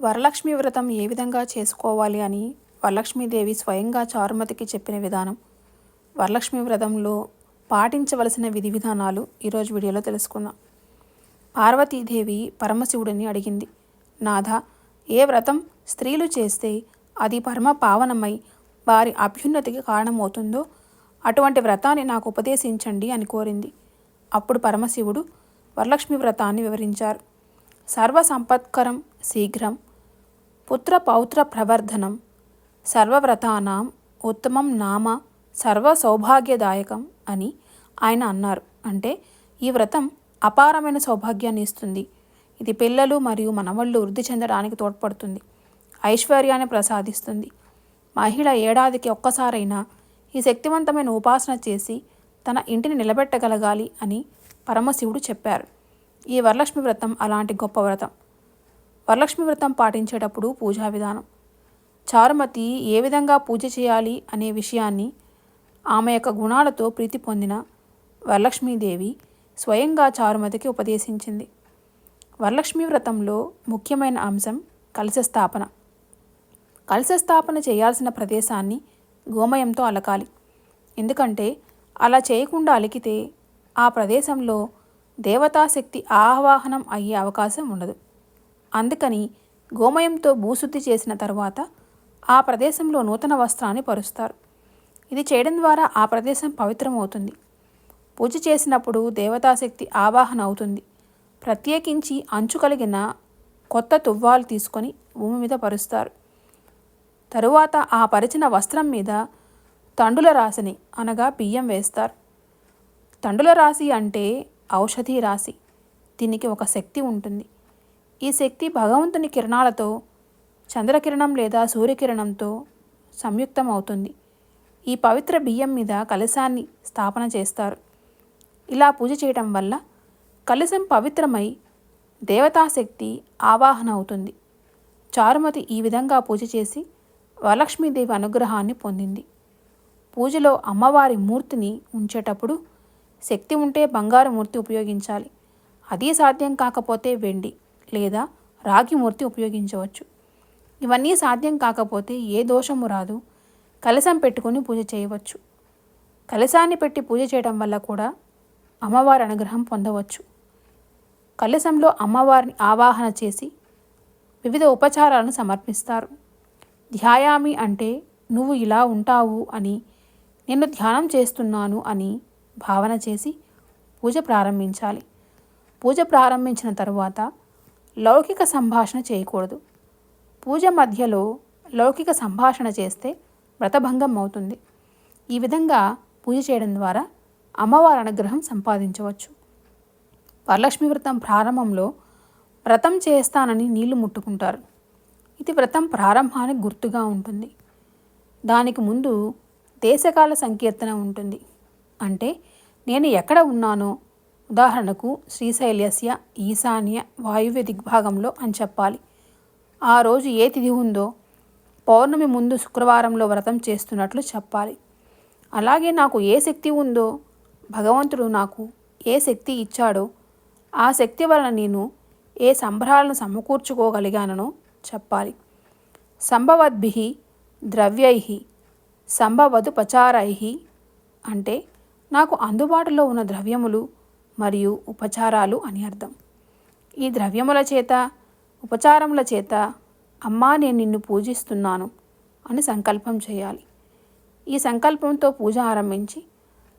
వరలక్ష్మి వ్రతం ఏ విధంగా చేసుకోవాలి అని వరలక్ష్మీదేవి స్వయంగా చారుమతికి చెప్పిన విధానం. వరలక్ష్మి వ్రతంలో పాటించవలసిన విధి విధానాలు ఈరోజు వీడియోలో తెలుసుకుందాం. పార్వతీదేవి పరమశివుడిని అడిగింది. నాథ ఏ వ్రతం స్త్రీలు చేస్తే అది పరమ పావనమై వారి అభ్యున్నతికి కారణమవుతుందో అటువంటి వ్రతాన్ని నాకు ఉపదేశించండి అని కోరింది. అప్పుడు పరమశివుడు వరలక్ష్మి వ్రతాన్ని వివరించారు. సర్వ సంపత్కరం శీఘ్రం పుత్ర పౌత్ర ప్రవర్ధనం సర్వవ్రతానాం ఉత్తమం నామ సర్వ సౌభాగ్యదాయకం అని ఆయన అన్నారు. అంటే ఈ వ్రతం అపారమైన సౌభాగ్యాన్ని ఇస్తుంది. ఇది పిల్లలు మరియు మనవళ్ళు వృద్ధి చెందడానికి తోడ్పడుతుంది. ఐశ్వర్యాన్ని ప్రసాదిస్తుంది. మహిళ ఏడాదికి ఒక్కసారైనా ఈ శక్తివంతమైన ఉపాసన చేసి తన ఇంటిని నిలబెట్టగలగాలి అని పరమశివుడు చెప్పారు. ఈ వరలక్ష్మి వ్రతం అలాంటి గొప్ప వ్రతం. వరలక్ష్మి వ్రతం పాటించేటప్పుడు పూజా విధానం. చారుమతి ఏ విధంగా పూజ చేయాలి అనే విషయాన్ని ఆమె యొక్క గుణాలతో ప్రీతి పొందిన వరలక్ష్మీదేవి స్వయంగా చారుమతికి ఉపదేశించింది. వరలక్ష్మి వ్రతంలో ముఖ్యమైన అంశం కలశ స్థాపన. కలశ స్థాపన చేయాల్సిన ప్రదేశాన్ని గోమయంతో అలకాలి. ఎందుకంటే అలా చేయకుండా అలికితే ఆ ప్రదేశంలో దేవతాశక్తి ఆవాహనం అయ్యే అవకాశం ఉండదు. అందుకని గోమయంతో భూశుద్ధి చేసిన తర్వాత ఆ ప్రదేశంలో నూతన వస్త్రాన్ని పరుస్తారు. ఇది చేయడం ద్వారా ఆ ప్రదేశం పవిత్రమవుతుంది. పూజ చేసినప్పుడు దేవతాశక్తి ఆవాహన అవుతుంది. ప్రత్యేకించి అంచు కలిగిన కొత్త తువ్వాలు తీసుకొని భూమి మీద పరుస్తారు. తరువాత ఆ పరిచిన వస్త్రం మీద తండుల రాశిని అనగా బియ్యం వేస్తారు. తండుల రాశి అంటే ఔషధి రాశి. దీనికి ఒక శక్తి ఉంటుంది. ఈ శక్తి భగవంతుని కిరణాలతో చంద్రకిరణం లేదా సూర్యకిరణంతో సంయుక్తం అవుతుంది ఈ పవిత్ర బియ్యం మీద కలశాన్ని స్థాపన చేస్తారు. ఇలా పూజ చేయటం వల్ల కలశం పవిత్రమై దేవతాశక్తి ఆవాహన అవుతుంది. చారుమతి ఈ విధంగా పూజ చేసి వరలక్ష్మీదేవి అనుగ్రహాన్ని పొందింది. పూజలో అమ్మవారి మూర్తిని ఉంచేటప్పుడు శక్తి ఉంటే బంగారు మూర్తి ఉపయోగించాలి. అది సాధ్యం కాకపోతే వెండి. లేదా రాగి మూర్తి ఉపయోగించవచ్చు. ఇవన్నీ సాధ్యం కాకపోతే ఏ దోషము రాదు. కలశం పెట్టుకొని పూజ చేయవచ్చు. కలశాన్ని పెట్టి పూజ చేయడం వల్ల కూడా అమ్మవారి అనుగ్రహం పొందవచ్చు. కలశంలో అమ్మవారిని ఆవాహన చేసి వివిధ ఉపచారాలను సమర్పిస్తారు. ధ్యాయామి అంటే నువ్వు ఇలా ఉంటావు అని నేను ధ్యానం చేస్తున్నాను అని భావన చేసి పూజ ప్రారంభించాలి. పూజ ప్రారంభించిన తరువాత లౌకిక సంభాషణ చేయకూడదు. పూజ మధ్యలో లౌకిక సంభాషణ చేస్తే వ్రతభంగం అవుతుంది. ఈ విధంగా పూజ చేయడం ద్వారా అమ్మవారి అనుగ్రహం సంపాదించవచ్చు. వరలక్ష్మి వ్రతం ప్రారంభంలో వ్రతం చేస్తానని నీళ్ళు ముట్టుకుంటారు. ఇది వ్రతం ప్రారంభానికి గుర్తుగా ఉంటుంది. దానికి ముందు దేశకాల సంకీర్తన ఉంటుంది. అంటే నేను ఎక్కడ ఉన్నానో ఉదాహరణకు శ్రీశైలస్య ఈశాన్య వాయువ్య దిగ్భాగంలో అని చెప్పాలి. ఆ రోజు ఏ తిథి ఉందో పౌర్ణమి ముందు శుక్రవారంలో వ్రతం చేస్తున్నట్లు చెప్పాలి. అలాగే నాకు ఏ శక్తి ఉందో భగవంతుడు నాకు ఏ శక్తి ఇచ్చాడో ఆ శక్తి వలన నేను ఏ సంబరాలను సమకూర్చుకోగలిగానో చెప్పాలి. సంభవద్భి ద్రవ్యై సంభవదుపచారై అంటే నాకు అందుబాటులో ఉన్న ద్రవ్యములు మరియు ఉపచారాలు అని అర్థం. ఈ ద్రవ్యముల చేత ఉపచారముల చేత అమ్మా నేను నిన్ను పూజిస్తున్నాను అని సంకల్పం చేయాలి. ఈ సంకల్పంతో పూజ ఆరంభించి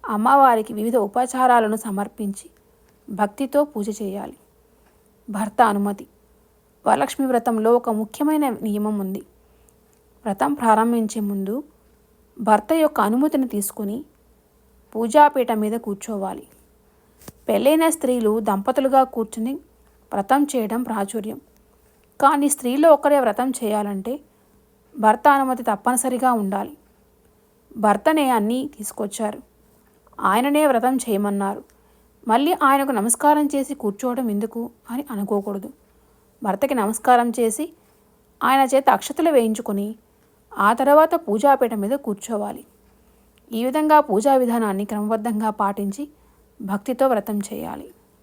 అమ్మవారికి వివిధ ఉపచారాలను సమర్పించి భక్తితో పూజ చేయాలి. భర్త అనుమతి. వరలక్ష్మి వ్రతంలో ఒక ముఖ్యమైన నియమం ఉంది. వ్రతం ప్రారంభించే ముందు భర్త యొక్క అనుమతిని తీసుకుని పూజాపీఠ మీద కూర్చోవాలి. పెళ్ళైన స్త్రీలు దంపతులుగా కూర్చుని వ్రతం చేయడం ప్రాచుర్యం. కానీ స్త్రీలో ఒక్కరే వ్రతం చేయాలంటే భర్త అనుమతి తప్పనిసరిగా ఉండాలి. భర్తనే అన్నీ తీసుకొచ్చారు. ఆయననే వ్రతం చేయమన్నారు. మళ్ళీ ఆయనకు నమస్కారం చేసి కూర్చోవడం ఎందుకు అని అనుకోకూడదు. భర్తకి నమస్కారం చేసి ఆయన చేత అక్షతలు వేయించుకొని ఆ తర్వాత పూజాపీఠ మీద కూర్చోవాలి. ఈ విధంగా పూజా విధానాన్ని క్రమబద్ధంగా పాటించి భక్తితో వ్రతం చేయాలి.